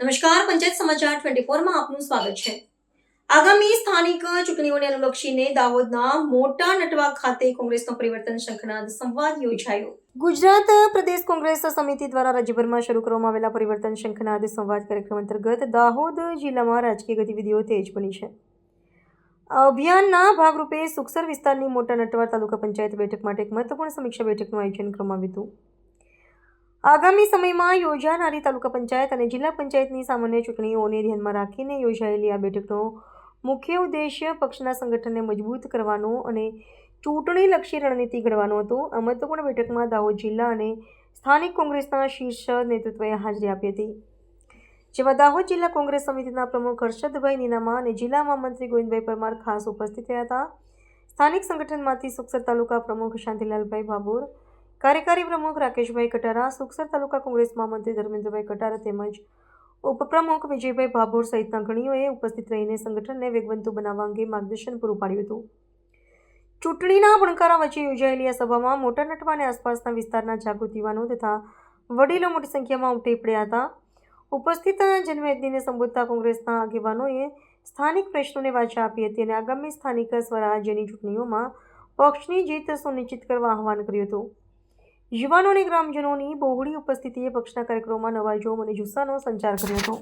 નમસ્કાર, પંચાયત સમાચાર ટ્વેન્ટી ફોરમાં આપનું સ્વાગત છે. આગામી સ્થાનિક ચૂંટણીઓને અનુલક્ષીને દાહોદના મોટા નટવા ખાતે કોંગ્રેસનો પરિવર્તન શંખનાદ સંવાદ યોજાયો. ગુજરાત પ્રદેશ કોંગ્રેસ સમિતિ દ્વારા રાજ્યભરમાં શરૂ કરવામાં આવેલા પરિવર્તન શંખનાદ સંવાદ કાર્યક્રમ અંતર્ગત દાહોદ જિલ્લામાં રાજકીય ગતિવિધિઓ તેજ બની છે. અભિયાનના ભાગરૂપે સુખસર વિસ્તારની મોટા નટવા તાલુકા પંચાયત બેઠક માટે એક મહત્વપૂર્ણ સમીક્ષા બેઠકનું આયોજન કરવામાં આવ્યું હતું. આગામી સમયમાં યોજાનારી તાલુકા પંચાયત અને જિલ્લા પંચાયતની સામાન્ય ચૂંટણીઓને ધ્યાનમાં રાખીને યોજાયેલી આ બેઠકનો મુખ્ય ઉદ્દેશ્ય પક્ષના સંગઠનને મજબૂત કરવાનો અને ચૂંટણીલક્ષી રણનીતિ ઘડવાનો હતો. આ મહત્વપૂર્ણ બેઠકમાં દાહોદ જિલ્લા અને સ્થાનિક કોંગ્રેસના શીર્ષ નેતૃત્વએ હાજરી આપી હતી. જેમાં દાહોદ જિલ્લા કોંગ્રેસ સમિતિના પ્રમુખ હર્ષદભાઈ નીનામા અને જિલ્લા મહામંત્રી ગોવિંદભાઈ પરમાર ખાસ ઉપસ્થિત રહ્યા હતા. સ્થાનિક સંગઠનમાંથી સુખસર તાલુકા પ્રમુખ શાંતિલાલભાઈ ભાભોર કાર્યકારી પ્રમુખ રાકેશભાઈ કટારા, સુખસર તાલુકા કોંગ્રેસ મહામંત્રી ધર્મેન્દ્રભાઈ કટારા તેમજ ઉપપ્રમુખ વિજયભાઈ ભાભોર સહિતના ઘણીઓએ ઉપસ્થિત રહીને સંગઠનને વેગવંતુ બનાવવા અંગે માર્ગદર્શન પૂરું પાડ્યું હતું. ચૂંટણીના ભણકારા વચ્ચે યોજાયેલી આ સભામાં મોટા નટવા અને આસપાસના વિસ્તારના જાગૃત યુવાનો તથા વડીલો મોટી સંખ્યામાં ઉમટી પડ્યા હતા. ઉપસ્થિત જનમેદનીને સંબોધતા કોંગ્રેસના આગેવાનોએ સ્થાનિક પ્રશ્નોને વાચા આપી હતી અને આગામી સ્થાનિક સ્વરાજ્યની ચૂંટણીઓમાં પક્ષની જીત સુનિશ્ચિત કરવા આહવાન કર્યું હતું. યુવાનો અને ગ્રામજનોની બહોળી ઉપસ્થિતિએ પક્ષના કાર્યક્રમમાં નવા જોમ અને જુસ્સાનો સંચાર કર્યો હતો.